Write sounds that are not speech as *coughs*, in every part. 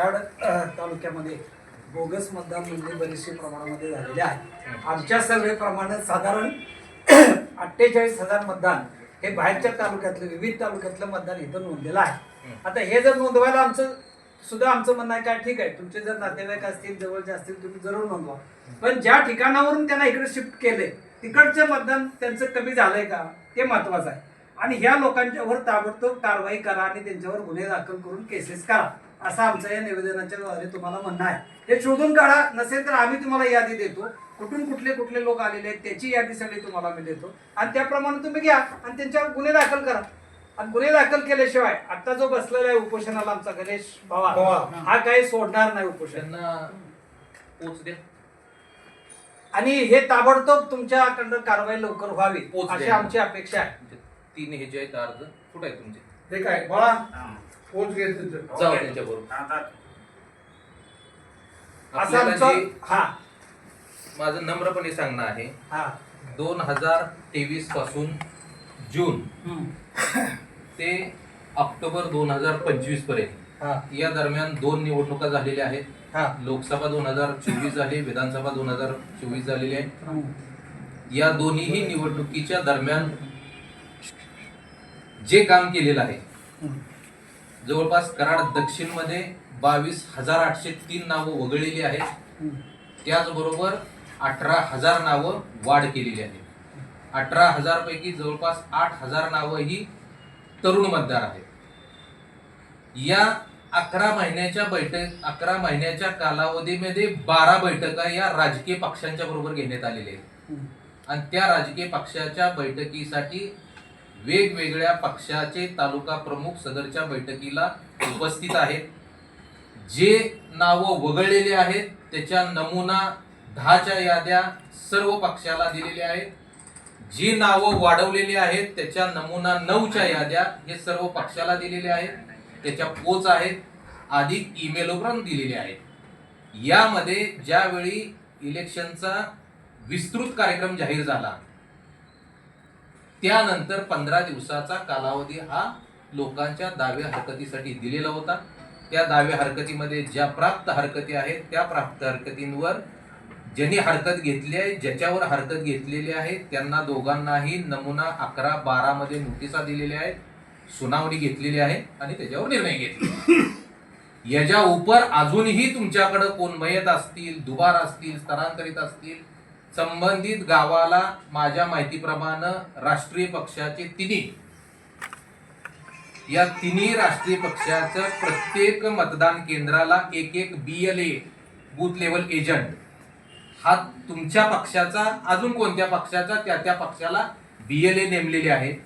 कराड तालुक्यामध्ये बोगस मतदान म्हणजे बरेचशे प्रमाणामध्ये झालेले आहे. आमच्या सर्वेप्रमाणे साधारण *clears throat* अठ्ठेचाळीस हजार मतदान हे बाहेरच्या तालुक्यातलं विविध तालुक्यातलं मतदान इथं नोंदलेलं आहे. आता हे जर नोंदवायला आमचं सुद्धा आमचं म्हणणं आहे काय ठीक आहे तुमचे जर नातेवाईक असतील जवळचे असतील तुम्ही जरूर नोंदवा. पण ज्या ठिकाणावरून त्यांना इकडे शिफ्ट केले तिकडचं मतदान त्यांचं कमी झालंय का ते महत्वाचं आहे. आणि ह्या लोकांच्यावर ताबडतोब कारवाई करा आणि त्यांच्यावर गुन्हे दाखल करून केसेस करा. असं आमचं या निवेदनाच्या द्वारे तुम्हाला म्हणणं आहे. हे शोधून काढा नसेल तर आम्ही तुम्हाला यादी देतो. कुठून कुठले कुठले लोक आलेले आहेत त्याची यादी सगळी तुम्हाला मी देतो. आणि त्याप्रमाणे तुम्ही घ्या आणि त्यांच्यावर गुन्हे दाखल करा. आणि गुन्हे दाखल केल्याशिवाय आता जो बसलेला आहे उपोषणाला आमचा गणेश. पवार हा काही सोडणार नाही उपोषण. पोच द्या. आणि हे ताबडतोब तुमच्याकडनं कारवाई लवकर व्हावी अशी. आमची अपेक्षा आहे. म्हणजे तीन हे जे आहेत अर्ज कुठे आहेत तुमचे? ते काय बाळा पोच घे तिथं. जाऊ त्यांच्या बरोबर आपल्याला जे हा. माझं नम्रपणे सांगणं आहे हा. दोन हजार तेवीसपासून जून. ते ऑक्टोबर दोन हजार पंचवीसपर्यंत. हा. या दरम्यान दोन निवडणुका झालेल्या आहेत. हा. लोकसभा दोन हजार चोवीस झाली विधानसभा दोन हजार चोवीस झालेली आहे. या दोन्हीही निवडणुकीच्या दरम्यान जे काम केलेलं आहे. जवळपास कराड दक्षिणमध्ये बावीस हजार आठशे तीन नावं वगळलेली आहेत. त्याचबरोबर अठरा हजार नावं वाढ केलेली आहे अठरा हजार पैकी जवळपास आठ हजार नावं ही तरुण मतदार आहेत या अकरा महिन्याच्या बैठक अकरा महिन्याच्या कालावधीमध्ये बारा बैठका या राजकीय पक्षांच्या बरोबर घेण्यात आलेल्या आहेत. आणि त्या राजकीय पक्षाच्या बैठकीसाठी वेगवेगळ्या पक्षाचे तालुका प्रमुख सदरच्या बैठकीला उपस्थित आहेत. जे नावं वगळलेले आहेत त्याच्या नमुना दहाच्या याद्या सर्व पक्षाला दिलेल्या आहेत. जी नावं वाढवलेली आहेत त्याच्या नमुना नऊच्या याद्या हे सर्व पक्षाला दिलेले आहेत. त्याच्या पोच आहेत. अधिक ईमेलवरून दिलेले आहेत. यामध्ये ज्यावेळी इलेक्शनचा विस्तृत कार्यक्रम जाहीर झाला त्यानंतर पंधरा दिवसाचा कालावधी हा लोकांच्या दाव्या हरकतीसाठी दिलेला होता. त्या दाव्या हरकतीमध्ये ज्या प्राप्त हरकती आहेत त्या प्राप्त हरकतींवर ज्यांनी हरकत घेतली आहे ज्याच्यावर हरकत घेतलेली आहे त्यांना दोघांनाही नमुना अकरा बारामध्ये नोटिसा दिलेल्या आहेत सुनावणी घेतलेली आहे आणि त्याच्यावर निर्णय घेतले याच्या उपर अजूनही तुमच्याकडं कोण मयत असतील दुबार असतील स्थलांतरित असतील संबंधित गावाला माझ्या माहितीप्रमाणे राष्ट्रीय पक्षाचे तिन्ही. या तिन्ही राष्ट्रीय पक्षाचं प्रत्येक मतदान केंद्राला एक एक B L A booth level agent हा तुमच्या पक्षाचा अजून कोणत्या पक्षाचा त्या त्या पक्षाला बी एल ए नेमलेले आहेत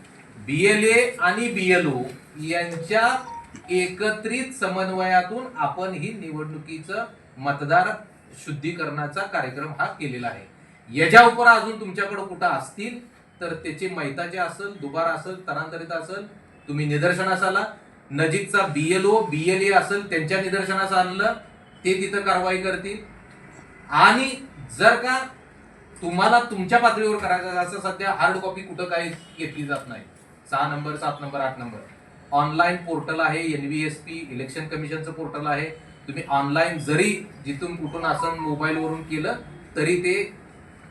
बी एल ए आणि बी एल ओ यांच्या एकत्रित समन्वयातून आपण ही निवडणुकीचं मतदार शुद्धीकरणाचा कार्यक्रम हा केलेला आहे. याच्या उपर अजून तुमच्याकडे कुठं असतील तर त्याचे मैताचे असेल दुबार असेल स्थलांतरित असेल तुम्ही निदर्शनास आला. नजीकचा बी एल ओ बी एल ए असेल त्यांच्या निदर्शनास आणलं ते तिथं कारवाई करतील. आणि जर का तुम्हाला तुमच्या पातळीवर करायचं असं सध्या हार्ड कॉपी कुठं काही घेतली जात नाही. सहा नंबर सात नंबर आठ नंबर. ऑनलाईन पोर्टल आहे N V S P election कमिशनचं portal आहे. तुम्ही ऑनलाईन जरी जिथून कुठून असं मोबाईलवरून केलं तरी ते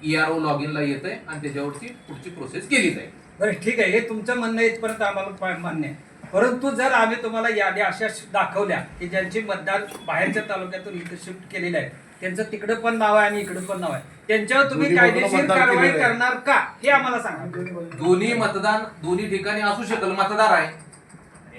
E ईआरओ लॉग इनला येत आहे आणि त्याच्यावरची पुढची प्रोसेस केली जाईल. बरं ठीक आहे. हे तुमचं म्हणणं इथपर्यंत आम्हाला मान्य आहे. परंतु जर आम्ही तुम्हाला याद्या अशा दाखवल्या की ज्यांची मतदान बाहेरच्या तालुक्यातून इथं शिफ्ट केलेलं आहे त्यांचं तिकडे पण नाव आहे आणि इकडे पण नाव आहे त्यांच्यावर तुम्ही कायदेशीर मतदान कारवाई. करणार का? हे आम्हाला सांगा. दोन्ही मतदान दोन्ही ठिकाणी असू शकेल मतदार आहे.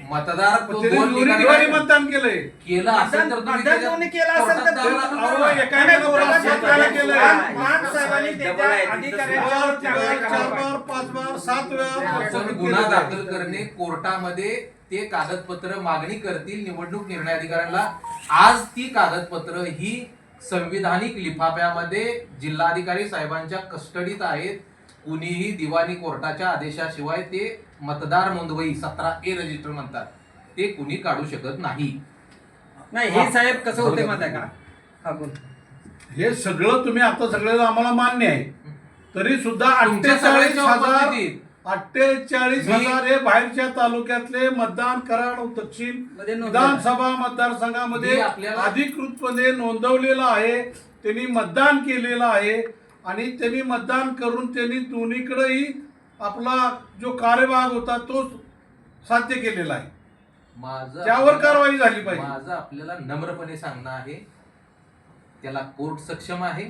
मतदार तो त्याने दोन दोन्ही ठिकाणी ठिकाणी मतदान केलंय केलं असेल तर मतदान तुम्ही मतदान त्याच्यात कोणी केलं असेल तर कोर्टात जावं लागेल अहो, ना. एका एका नवरा सात वेळा केलंय. मान साहेबांनी त्याच्या अधिकाऱ्यांच्यावर कारवाई चार करायला बार पाच बार सात आपण वेळा गुन्हा दाखल करणे कोर्टामध्ये ते कागदपत्र मागणी करतील निवडणूक निर्णय अधिकाऱ्यांना आज ती कागदपत्र ही संविधानिक लिफाफ्यामध्ये जिल्हाधिकारी साहेबांच्या कस्टडीत आहेत कुणीही दिवाणी कोर्टाच्या आदेशाशिवाय ते मतदार नोंदवही सतरा ए रजिस्टर म्हणतात. ते कुणी काढू शकत नाही. नाही हे साहेब कसं होते माहिती आहे का? हा बोल. हे सगळं तुम्ही आता सगळं आम्हाला मान्य आहे. तरी सुद्धा तुमच्या अठ्ठेचाळीस सगळ्यांच्या हजार उपस्थितीत. अठ्ठेचाळीस मी- हजार हे बाहेरच्या तालुक्यातले मतदान कराड दक्षिणमध्ये नोंदवलं. विधानसभा मतदारसंघामध्ये मी आपल्याला- अधिकृतपणे नोंदवलेलं आहे. त्यांनी मतदान केलेलं आहे. आणि त्यांनी मतदान करून त्यांनी दोन्हीकडेही आपला जो कार्यभाग होता तो साध्य केलेला आहे. माझं त्यावर कारवाई झाली पाहिजे. माझं आपल्याला नम्रपणे सांगणं आहे. त्याला कोर्ट सक्षम आहे.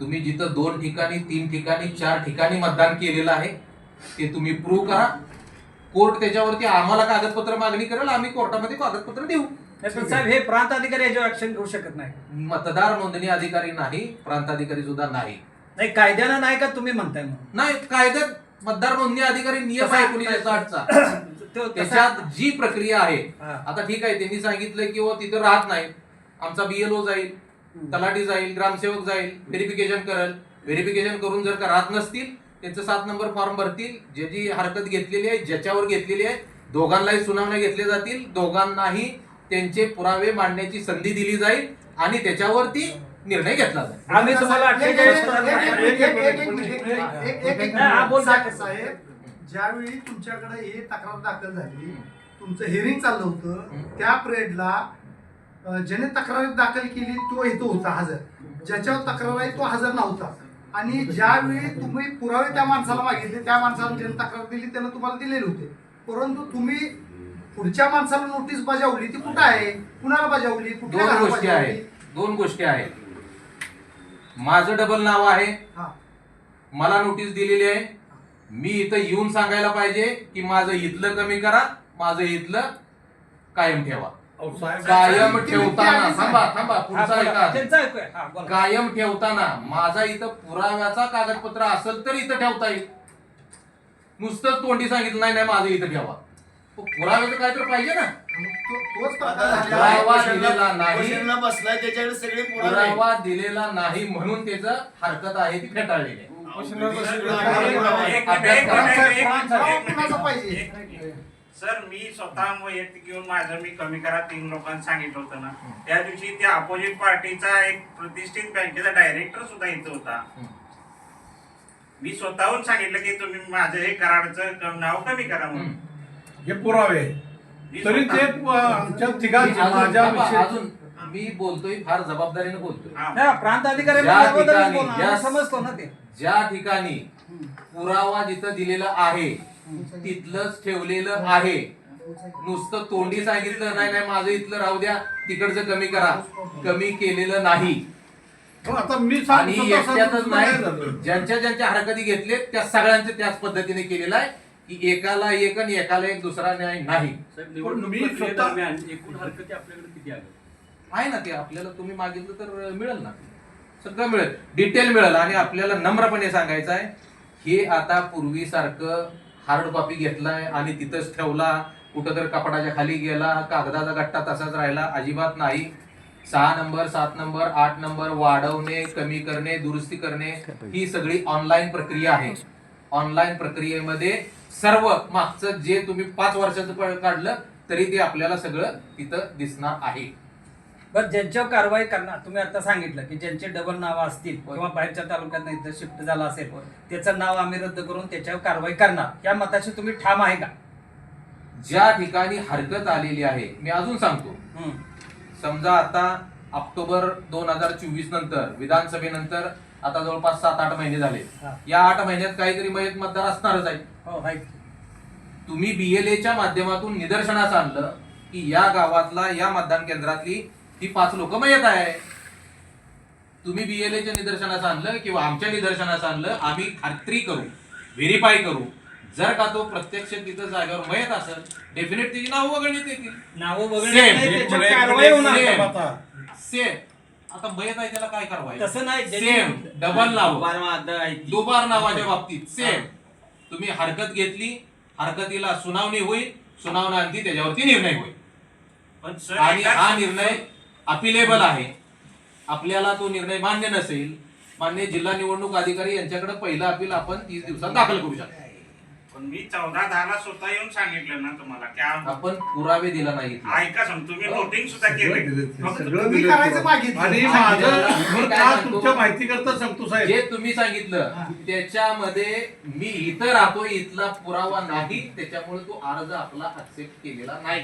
तुम्ही जिथं दोन ठिकाणी तीन ठिकाणी चार ठिकाणी मतदान केलेलं आहे ते तुम्ही प्रूव्ह करा. कोर्ट त्याच्यावरती आम्हाला कागदपत्र मागणी करेल आम्ही कोर्टामध्ये कागदपत्र देऊ. नाही, पण साहेब हे प्रांत अधिकारी याच्यावर ऍक्शन घेऊ शकत नाही. मतदार नोंदणी अधिकारी नाही प्रांताधिकारी सुद्धा नाही. नाही कायद्यानं नाही का तुम्ही म्हणताय नाही कायद्यात मतदार नोंदणी अधिकारी नियम आहे एकोणीसशे *coughs* तो तसा- त्याच्यात जी प्रक्रिया आहे हा. आता ठीक आहे त्यांनी सांगितलं की वो तिथं राहत नाही. आमचा बीएलओ जाईल. तलाठी जाईल ग्रामसेवक जाईल व्हेरिफिकेशन करेल. व्हेरिफिकेशन करून जर का राहत नसतील त्यांचं सात नंबर फॉर्म भरतील. जे जी हरकत घेतलेली आहे ज्याच्यावर घेतलेली आहे दोघांनाही सुनावण्या घेतल्या जातील. दोघांनाही त्यांचे पुरावे मांडण्याची संधी दिली जाईल आणि त्याच्यावरती निर्णय घेतला जाईल. आम्ही तुम्हाला अठ्ठेचाळीस हा. साहेब ज्यावेळी तुमच्याकडे ही तक्रार दाखल झाली तुमचं हिअरिंग चाललं होतं त्या पिरियडला अं, ज्याने तक्रार दाखल केली तो इथं होता हजर. ज्याच्यावर तक्रार आहे तो हजर नव्हता. आणि ज्यावेळी तुम्ही पुरावे त्या माणसाला मागितले त्या माणसाला ज्याने तक्रार दिली त्यानं तुम्हाला दिलेले होते. परंतु तुम्ही पुढच्या माणसाला नोटीस बजावली ती कुठं आहे? कुणाला बजावली? कुठल्या घराला गोष्टी? आहेत. दोन गोष्टी आहेत. माझं डबल नाव आहे. हा. मला नोटीस दिलेली आहे. मी इथं येऊन सांगायला पाहिजे की माझं इथलं कमी करा माझं इथलं कायम ठेवा. कायम ठेवताना थांबा. थांबा पुढचा. कायम ठेवताना माझा इथं पुराव्याचा कागदपत्र असेल तर इथं ठेवता येईल. नुसतं तोंडी सांगितलं नाही नाही माझं इथं ठेवा. पुराव्याचं काय तर पाहिजे ना. मग तो- तोच प्रकार आता झालेला पुरावा दिलेला नाही. क्वेश्चनला बसलाय त्याच्याकडे सगळे पुरावे आहेत. पुरावा दिलेला नाही म्हणून त्याचं हरकत आहे ती फेटाळलेली आहे क्वेश्चनला बसलेले पुरावा नाही. पुरावा आहे. एक मिनिट, एक अभ्यास मिनिट, करा. एक मिनिट, पुरावा एक मिनिट. कुणाचा पाहिजे? एक मिनिट. सर मी स्वतः वैयक्तिक येऊन माझं मी कमी करा तीन लोकांना सांगितलं होतं ना त्या दिवशी त्या अपोजिट पार्टीचा एक प्रतिष्ठित बँकेचा डायरेक्टर सुद्धा इथं होता मी स्वतःहून सांगितलं की तुम्ही माझं हे कराडचं नाव कमी करा म्हणून हे पुरावे तरी ते आमच्या तिघांचे माझ्या अजून मी बोलतोय फार जबाबदारीने बोलतोय. हा. नाही, प्रांत अधिकारी ज्या ठिकाणी- ज्या- समजतो ना ते. ज्या ठिकाणी पुरावा जिथं दिलेला आहे तिथलंच ठेवलेलं आहे. नुसतं तोंडी सांगितलं नाही नाही माझं इथलं राहू द्या तिकडचं कमी करा. कमी केलेलं नाही. आता मी आणि एकट्यातच काय नाही? ज्यांच्या ज्यांच्या हरकती घेतले त्या सगळ्यांचे त्याच पद्धतीने केलेलं आहे. की एकाला एक आणि एकाला एक दुसरा न्याय नाही. साहेब, पण निवडणूक मी प्रक्रिये स्वतः- दरम्यान एकूण हरकती आपल्याकडे किती आल्या आहे ना ते आपल्याला तुम्ही मागितलं तर मिळेल ना. सगळं मिळेल. डिटेल मिळेल. आणि आपल्याला नम्रपणे सांगायचं आहे हे आता पूर्वीसारखं हार्ड कॉपी घेतलाय आणि तिथंच ठेवला. कुठं तर कपडाच्या खाली गेला कागदाचा गट्टा तसाच राहिला. अजिबात नाही. सहा नंबर सात नंबर आठ नंबर वाढवणे कमी करणे दुरुस्ती करणे ही सगळी ऑनलाईन प्रक्रिया आहे. ऑनलाईन प्रक्रियेमध्ये सर्व मागचं जे तुम्ही पाच वर्षाचं काढलं तरी ते आपल्याला सगळं तिथं दिसणार आहे. बरं ज्यांच्यावर कारवाई करणार तुम्ही आता सांगितलं की ज्यांचे डबल नावं असतील किंवा बाहेरच्या तालुक्यात इथं शिफ्ट झाला असेल त्याचं नाव आम्ही रद्द करून त्याच्यावर कारवाई करणार. या मताशी तुम्ही ठाम आहे का? ज्या ठिकाणी हरकत आलेली आहे मी अजून सांगतो. समजा आता ऑक्टोबर दोन हजार चोवीस नंतर विधानसभेनंतर आता जवळपास सात आठ महिने झाले हा. या आठ महिन्यात काहीतरी मयत मतदार असणारच आहे हो तुम्ही बीएलएच्या माध्यमातून निदर्शनास आणलं की या गावातला या मतदान केंद्रातली ही पाच लोक मयत आहे तुम्ही बीएलएच्या निदर्शनास आणलं किंवा आमच्या निदर्शनास आणलं आम्ही खात्री करू व्हेरीफाय करू जर का तो प्रत्यक्ष तिथं जागेवर मयत असेल डेफिनेट त्याची नाव वगळण्यात येतील नावं Same. नाही, कारवाई होणार. आता. सेम आता मयत आहे त्याला काय करावं? तसं नाही सेम डबल नाव. दुबार नावाच्या बाबतीत. सेम तुम्ही हरकत घेतली हरकतीला सुनावणी होईल सुनावणी त्याच्यावरती निर्णय होईल. पण आणि हा निर्णय अपिलेबल आहे. आपल्याला तो निर्णय मान्य नसेल मान्य जिल्हा निवडणूक अधिकारी यांच्याकडे पहिला अपील आपण तीस दिवसात दाखल करू शकतो. पण मी चौदा दहाला स्वतः येऊन सांगितलं ना तुम्हाला की आम- आपण पुरावे दिला नाही इथला. ऐका सांग तुम्ही नोटिंग सुद्धा केले फक्त तुम्ही करायचं मागितलं. आणि हा, माझं मी बरं काय का सांगतो? तुमच्या माहिती करता सांगतो साहेब जे तुम्ही सांगितलं त्याच्यामध्ये मी इथं राहतो इथला पुरावा नाही त्याच्यामुळे तो अर्ज आपला ऍक्सेप्ट केलेला नाही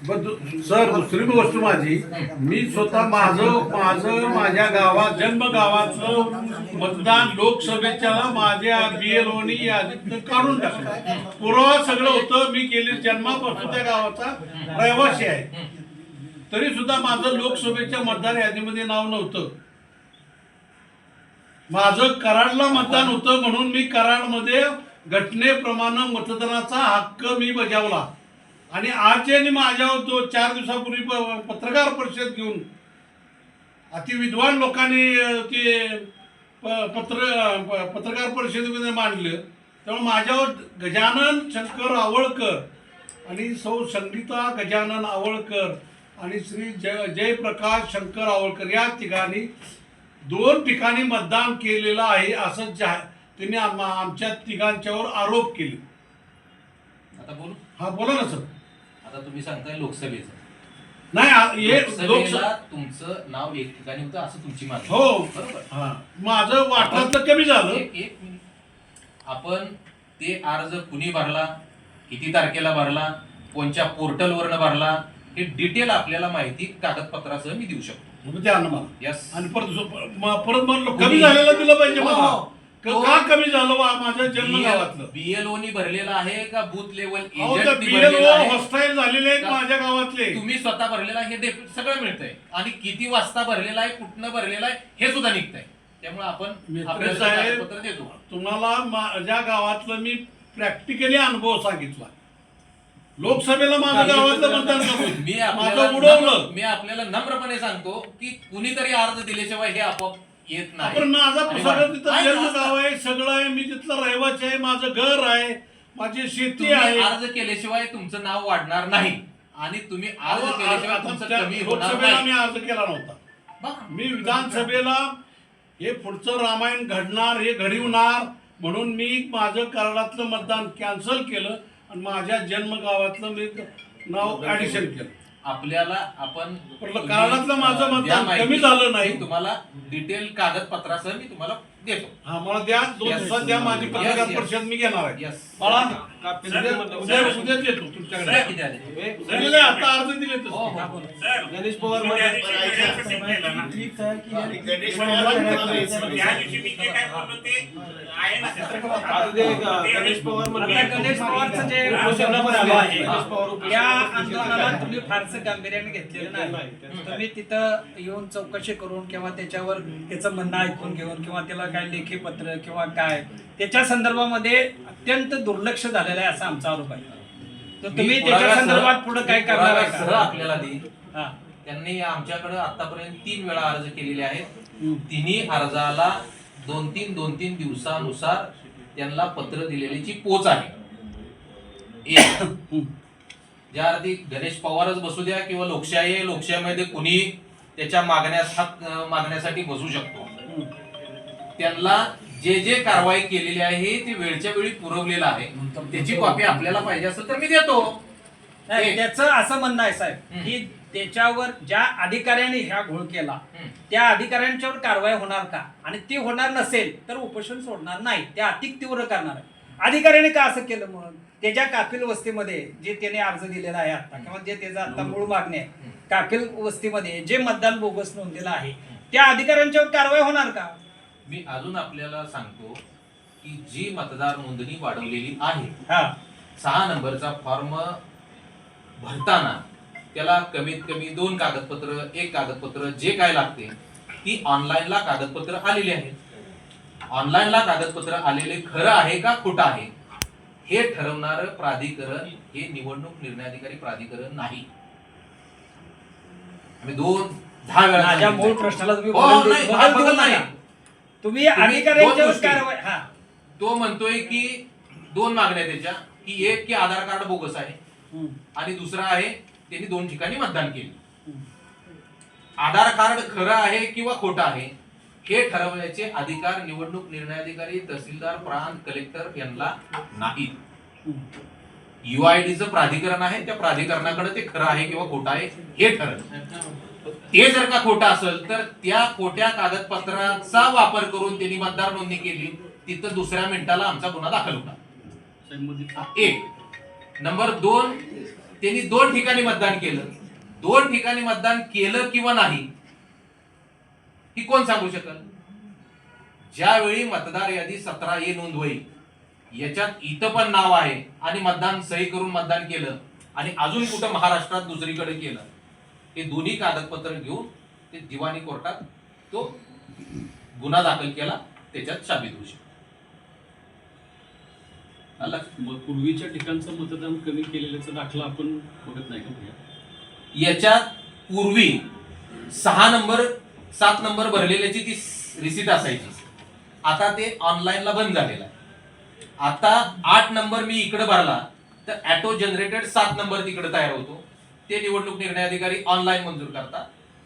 सर दुसरी गोष्ट माझी मी स्वतः माझं माझं माझ्या गावात जन्म गावातलं मतदान लोकसभेच्या माझ्या बीएलओनी यादीतनं काढून टाकलं. पुरावा सगळं होतं मी गेली जन्मापासून त्या गावाचा रहिवासी आहे. तरी सुद्धा माझं लोकसभेच्या मतदार यादीमध्ये नाव नव्हतं. माझं कराडला मतदान होतं म्हणून मी कराडमध्ये घटनेप्रमाणे मतदानाचा हक्क मी बजावला. आणि आज यांनी माझ्यावर तो चार दिवसापूर्वी पत्रकार परिषद घेऊन अति विद्वान लोकांनी ते पत्र पत्रकार परिषदेमध्ये मांडलं. त्यामुळे माझ्यावर गजानन शंकर आवळकर आणि सौ संगीता गजानन आवळकर आणि श्री जय जयप्रकाश शंकर आवळकर या ठिकाणी दोन ठिकाणी मतदान केलेलं आहे असं जा त्यांनी आम- आमच्या तिघांच्यावर आरोप केले. आता बोलू? हा बोला ना सर. आता तुम्ही सांगताय लोकसभेचं. नाही हे लोकसभा तुमचं नाव एक ठिकाणी होतं असं तुमची मागणी हो. बरोबर? हा. माझं कमी झालं. एक एक मिनिट. आपण ते अर्ज कुणी भरला किती तारखेला भरला कोणत्या पोर्टलवरनं भरला हे डिटेल आपल्याला माहिती कागदपत्रासह मी देऊ शकतो. मग द्या ना मला. यस आणि परत म- परत म्हणलं कमी झालेलं दिलं पाहिजे हो, मला. हो. क- कमी झालं वा माझ्या जन्म गावातलं बीएलओनी भरलेला आहे का बूथ लेवल बीएलओ हॉस्टाईल झालेले आहेत का- माझ्या गावातले. तुम्ही स्वतः भरलेला आहे हे सगळं मिळतंय. आणि किती वाजता भरलेला आहे कुठनं भरलेला आहे हे सुद्धा निघतंय. त्यामुळे आपण साहेब, देतो. तुम्हाला माझ्या गावातलं मी प्रॅक्टिकली अनुभव सांगितला. लोकसभेला माझं गावातलं मतदान मी करून माझं उडवलं. मी आपल्याला नम्रपणे सांगतो की कुणीतरी अर्ज दिल्याशिवाय हे आपोआप येत नाही. आपण माझा सगळं तिथं आहे जन्म ना? गाव आहे सगळं आहे मी तिथलं रहिवासी आहे माझं घर आहे माझी शेती तुम्ही आहे. अर्ज केल्याशिवाय तुमचं नाव वाढणार नाही. आणि तुम्ही अर्ज केल्याशिवाय तुमचं त्या कमी होणार लोकसभेला मी नाही अर्ज केला नव्हता. बघा. मी विधानसभेला हे पुढचं रामायण घडणार हे घडवणार म्हणून मी माझं कराडातलं मतदान कॅन्सल केलं आणि माझ्या जन्म गावातलं मी नाव ऍडिशन केलं. आपल्याला आपण माझं मतदान द्या माहिती. कमी झालं नाही. मी तुम्हाला डिटेल कागदपत्रासह मी तुम्हाला देतो हा मला द्या दोन Yes. दिवसात द्या माझी Yes, पत्रकार yes. परिषद मी घेणार आहे Yes. बाळा उद्याच येतो तुमच्याकडे. किती आले? दिलेले आता अर्ज दिले. सर गणेश पवार? गणेश पवार म्हणतात, त्या दिवशी मी जे काय बोललो ते आहे. ना? त्याच्यात? आता ते गणेश पवार पवारचं जे झालं आहे. गणेश पवार उपोषण या. आंदोलनाला तुम्ही फारसं गांभीर्याने घेतलेलं नाही. तुम्ही तिथं येऊन चौकशी करून किंवा त्याच्यावर त्याचं म्हणणं ऐकून घेऊन किंवा त्याला काय लेखी पत्र किंवा काय त्याच्या संदर्भामध्ये अत्यंत दुर्लक्ष झालेलं आहे असा आमचा आरोप आहे. तर तुम्ही त्याच्या संदर्भात पुढे काय करणार आहे का? आपल्याला हा. त्यांनी आमच्याकडे आतापर्यंत तीन वेळा अर्ज केलेले आहेत. तिन्ही अर्जाला दोन तीन दोन तीन दिवसानुसार त्यांना पत्र दिलेलीची पोच आहे. एक *coughs* ज्या अर्थी गणेश पवारच बसू द्या किंवा लोकशाही आहे लोकशाहीमध्ये कुणी त्याच्या मागण्यास हक अं, मागण्यासाठी बसू शकतो. त्यांना जे जे कारवाई केलेली आहे ते वेळच्या वेळी पुरवलेलं आहे. त्याची कॉपी आपल्याला पाहिजे असेल तर मी देतो. त्याचं असं म्हणणं आहे साहेब. की त्याच्यावर ज्या अधिकाऱ्याने ह्या घोळ केला. त्या अधिकाऱ्यांच्यावर कारवाई होणार का? आणि ती होणार नसेल तर उपोषण सोडणार नाही. ते अधिक तीव्र करणार आहे. अधिकाऱ्याने का असं केलं म्हणून त्याच्या काफिल वस्तीमध्ये जे त्याने अर्ज दिलेला आहे आता किंवा जे त्याचा आता मूळ मागणी आहे काफिल वस्तीमध्ये जे मतदान बोगस नोंदलेलं आहे त्या अधिकाऱ्यांच्यावर कारवाई होणार का? मी अजून आपल्याला सांगतो की जी मतदार नोंदणी वाढवलेली आहे हा. सहा नंबरचा फॉर्म भरताना त्याला कमीत कमी दोन कागदपत्र एक कागदपत्र जे काय लागते ती ऑनलाईनला कागदपत्र आलेली आहेत ऑनलाईनला कागदपत्र आलेले खरं आहे का खोटं आहे हे ठरवणारं प्राधिकरण हे निवडणूक निर्णय अधिकारी प्राधिकरण नाही. आम्ही दोन दहा वेळा प्रश्नाला तुम्ही अधिकाऱ्यांच्यावर. कारवाई हा. तो म्हणतोय की दोन मागण्या त्याच्या. की एक की आधार कार्ड बोगस आहे. आणि दुसरा आहे त्यांनी दोन ठिकाणी मतदान केले. आधार कार्ड खरं आहे किंवा खोटं आहे हे ठरवण्याचे अधिकार निवडणूक निर्णय अधिकारी तहसीलदार प्रांत कलेक्टर यांना नाहीत युआयडीचं प्राधिकरण आहे त्या प्राधिकरणाकडे ते खरं आहे किंवा खोटं आहे हे ठरत ते जर का खोटं असेल तर त्या खोट्या कागदपत्राचा वापर करून त्यांनी मतदार नोंदणी केली तिथं दुसऱ्या मिनिटाला आमचा गुन्हा दाखल होता. एक. नंबर दोन त्यांनी दोन ठिकाणी मतदान केलं. दोन ठिकाणी मतदान केलं किंवा नाही ही कोण सांगू शकल? ज्यावेळी मतदार यादी सतरा ए नोंद होईल याच्यात इथं पण नाव आहे आणि मतदान सही करून मतदान केलं आणि अजून कुठं महाराष्ट्रात दुसरीकडे केलं. हे दोन्ही कागदपत्र घेऊन ते दिवाणी कोर्टात तो गुन्हा दाखल केला त्याच्यात साबित होऊ शकतो? मग पूर्वीच्या ठिकाणचं मतदान कमी केलेल्याचा दाखला आपण बघत नाही का भैया? याच्यात पूर्वी सहा नंबर सात नंबर भरलेल्याची ती रिसिट असायची आता ते ऑनलाईनला बंद झालेलं आहे आता आठ नंबर मी इकडे भरला तर ऍटो जनरेटेड सात नंबर तिकडे तयार होतो ते निवडणूक निर्णय अधिकारी ऑनलाईन मंजूर करतात.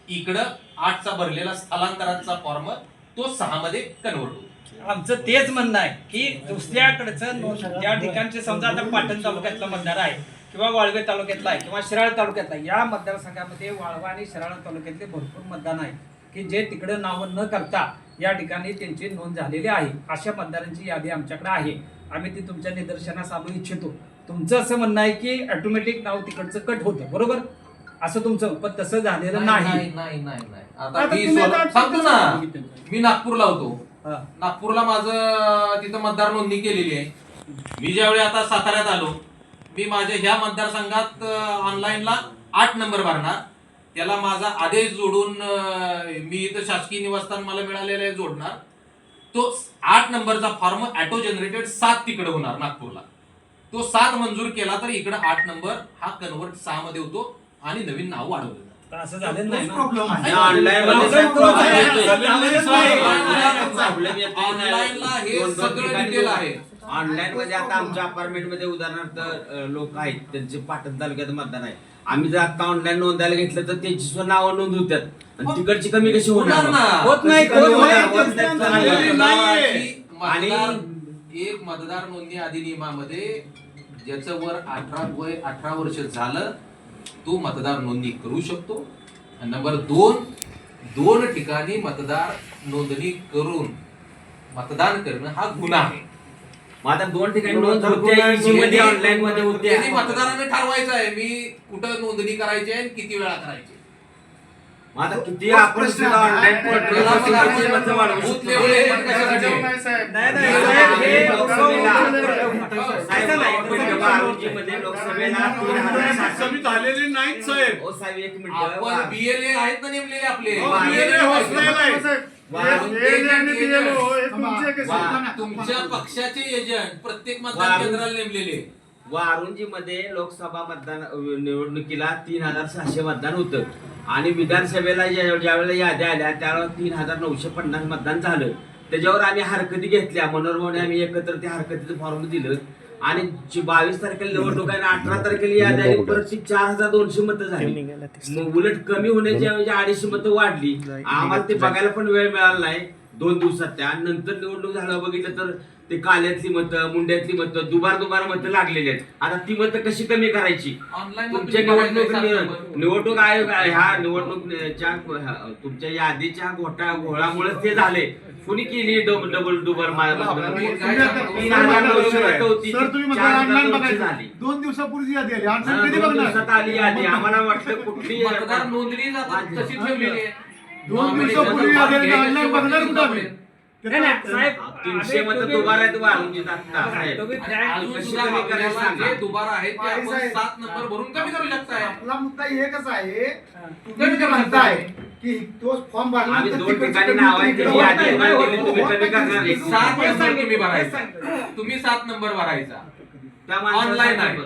इकडं आठचा भरलेला स्थलांतराचा फॉर्म तो सहा मध्ये कन्वर्ट होतो. आमचं तेच म्हणणं आहे की दुसऱ्याकडचं ज्या ठिकाणचे समजा आता पाटण तालुक्यातला मतदार आहे किंवा वाळवे तालुक्यातला आहे किंवा शिराळ तालुक्यातला आहे, या मतदारसंघामध्ये वाळवा आणि शिराळ तालुक्यातले भरपूर मतदान आहे. की जे तिकडं नावं न करता या ठिकाणी त्यांची नोंद झालेली आहे. अशा मतदारांची यादी आमच्याकडे आहे. आम्ही ती तुमच्या निदर्शनास आणू इच्छितो. तुमचं असं म्हणणं आहे की ऑटोमॅटिक नाव तिकडचं कट होतं बरोबर? असं तुमचं पण तसं झालेलं नाही नाही. नाही नाही नाही. आता आता मी तुम्ही सांगतो ना मी नागपूरला होतो. हा. नागपूरला माझं तिथं मतदार नोंदणी केलेली आहे. मी ज्यावेळी आता साताऱ्यात आलो मी माझ्या ह्या मतदारसंघात ऑनलाईनला आठ नंबर भरणार त्याला माझा आदेश जोडून अं, मी इथं शासकीय निवासस्थान मला मिळालेलं आहे जोडणार. तो आठ नंबरचा फॉर्म ऑटो जनरेटेड सात तिकडे होणार नागपूरला. तो सात मंजूर केला तर इकडे आठ नंबर हा कन्वर्ट सहा मध्ये होतो आणि नवीन नाव वाढवलं असं झालेलं नाही. ऑनलाईनला हे सगळं डिटेल आहे. ऑनलाईन मध्ये आता आमच्या अपार्टमेंटमध्ये उदाहरणार्थ लोक आहेत. त्यांचे पाटण तालुक्यात मतदान आहे. आम्ही जर आता ऑनलाईन नोंदायला घेतलं तर त्यांची सुद्धा नावं नोंद होतात आणि तिकडची कमी कशी होणार. होत नाही, आणि- एक मतदार नोंदणी अधिनियमामध्ये ज्याचं वर अठरा वय अठरा वर्ष झालं तो मतदार नोंदणी करू शकतो. नंबर दोन दोन ठिकाणी मतदार नोंदणी करून मतदान करणं हा गुन्हा आहे. मग आता दोन ठिकाणी नोंद होत्या ऑनलाईन मध्ये होत्या त्यांनी मतदाराने ठरवायचं आहे मी कुठं नोंदणी करायची आहे आणि किती वेळा करायची मग आता किती आपण सुद्धा ऑनलाईन वाढवू शकतो साहेब, हे लोकसभेला- लोकसभेला- साहेब, एक मिनिट, बारामतीमध्ये लोकसभेला तीन हजार सातशे- सभी झालेली नाहीत साहेब ओ साहेब एक मिनिट आपण बीएलए आहेत ना नेमलेले आपले हो, BLA आहे. वा- तुमच्या पक्षाचे एजंट प्रत्येक मतदान केंद्राला नेमलेले. वारुंजी मध्ये लोकसभा मतदान निवडणुकीला तीन हजार सहाशे मतदान होतं. आणि विधानसभेला ज्या ज्यावेळेला याद्या आल्या त्यावेळेला तीन हजार नऊशे पन्नास मतदान झालं. त्याच्यावर आम्ही हरकती घेतल्या. मनोरमाने आम्ही एकत्र त्या हरकतीचं फॉर्म दिलं. आणि जी बावीस तारखेला निवडणूक आहे आणि अठरा तारखेला याद्या आली परत चार हजार दोनशे मतं झाली. मग उलट कमी होण्याच्या ऐवजी अडीचशे मतं वाढली आम्हाला ते बघायला पण वेळ मिळाला नाही. दोन दिवसात त्या. नंतर निवडणूक झालं बघितलं तर ते काल्यातली मतं मुंड्यातली मतं दुबार दुबार मतं लागलेली आहेत. आता ती मतं कशी कमी करायची? तुमच्या निवडणूक निवडणूक आयोग ह्या निवडणुकीच्या तुमच्या यादीच्या घोटा घोळामुळे ते झाले. कुणी केली डबल डबल झाली. दोन दिवसापूर्वी यादी आली. हा, ऑनलाईन कधी बघणार आली यादी. आम्हाला वाटलं कुठली मतदार नोंदणी तशी ठेवलेली आहे. दोन दिवसापूर्वी यादी आली. ऑनलाईन बघणार कुठं आम्ही? तीनशे मतं दुबार आहेत दुबार आहेत. सात नंबर भरून कमी करू शकताय. आपला मुद्दा एकच आहे. तुम्ही म्हणताय. की तो फॉर्म भरला आम्ही दोन ठिकाणी नाव आहे. तुम्हाला दिली. तुम्ही नाही. सात नंबर तुम्ही भरायचा. तुम्ही सात नंबर भरायचा त्या माणसाला Online आहे.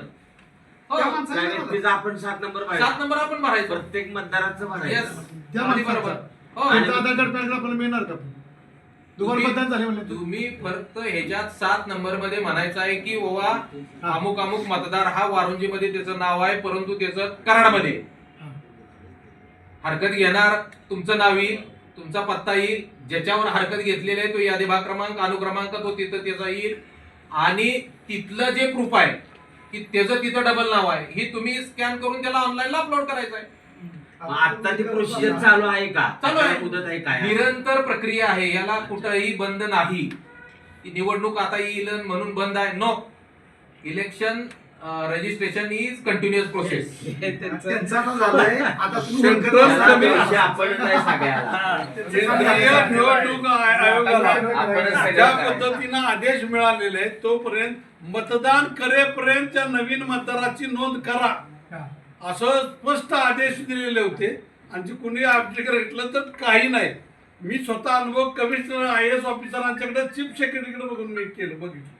हो, त्या माणसाला आपण सात नंबर सात नंबर आपण भरायचा प्रत्येक मतदाराचं Yes. भरायचं त्या अगदी माणसाचा. बरोबर हो त्यांचं आधार कार्ड पॅन आपल्याला मिळणार का तुम्ही- मतदान झाले म्हणले तुम्ही फक्त ह्याच्यात सात नंबरमध्ये म्हणायचं आहे की ओवा अमुक अमुक मतदार हा वारुंजी मध्ये त्याचं नाव आहे परंतु त्याचं कराडमध्ये आहे. हरकत घेणार तुमचं नाव येईल तुमचा पत्ता येईल ज्याच्यावर हरकत घेतलेली आहे तो यादी भाग क्रमांक अनुक्रमांक तो तिथं त्याचा येईल. आणि तिथलं जे प्रूफ आहे की त्याचं तिथं डबल नाव आहे ही तुम्ही स्कॅन करून त्याला ऑनलाईनला अपलोड करायचं आहे. आता ती प्रोसिजर चालू आहे का? चालू आहे. मुदत आहे काय निरंतर प्रक्रिया आहे याला कुठंही बंद नाही. निवडणूक आता येईल म्हणून बंद आहे. No election registration is continuous process त्यांचं- झालंय. आता तुम्ही. कमी- विषय आपण नाही निवडणूक आयोगाला ज्या. पद्धतीनं आदेश मिळालेले तोपर्यंत मतदान करेपर्यंत नवीन मतदाराची नोंद करा. असं स्पष्ट आदेश दिलेले होते. आणि जे कुणी ऍप्लिकेशन घेतलं तर काही नाही. मी स्वतः अनुभव कमिशनर आय एस ऑफिसरांच्याकडे चीफ सेक्रेटरीकडे बघून मी केलं बघितलं.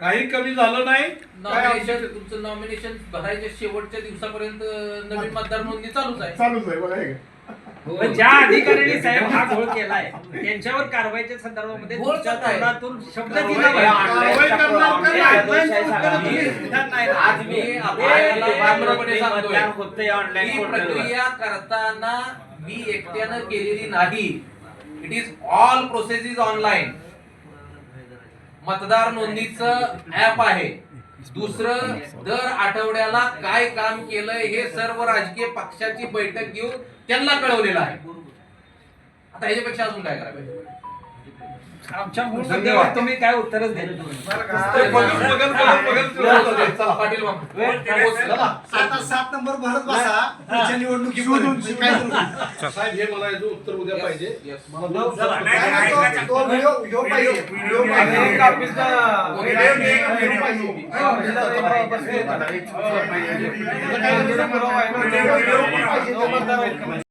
काही कमी झालं नाही. काय नॉमिनेशन तुमचं नॉमिनेशन भरायच्या शेवटच्या दिवसापर्यंत नवीन मतदार नोंदणी चालूच आहे. चालूच आहे बघा हे. का? पण ज्या अधिकाऱ्यांनी साहेब हा घोळ केलाय त्यांच्यावर कारवाईच्या संदर्भामध्ये घोळ तुमच्या काय? तोंडातून शब्द कारवाई- दिला कारवाई करणार का नाही? आज मी आपल्याला सांगतोय. ही प्रक्रिया करताना मी एकट्यानं केलेली नाही. It is all process is online मतदार नोंदीचं ऍप आहे. दुसरं दर आठवड्याला काय काम केलंय हे सर्व राजकीय पक्षाची बैठक घेऊन त्यांना कळवलेलं आहे. आता ह्याच्यापेक्षा अजून काय करायचं? आमच्या मूळ मुद्द्यावर तुम्ही काय उत्तरच पाटील आता सात नंबर भरत बसा पुढच्या करू? साहेब हे मला याचं उत्तर उद्या. मला तो- तो व्हिडिओ व्हिडिओ व्हिडिओ व्हिडिओ- पाहिजे.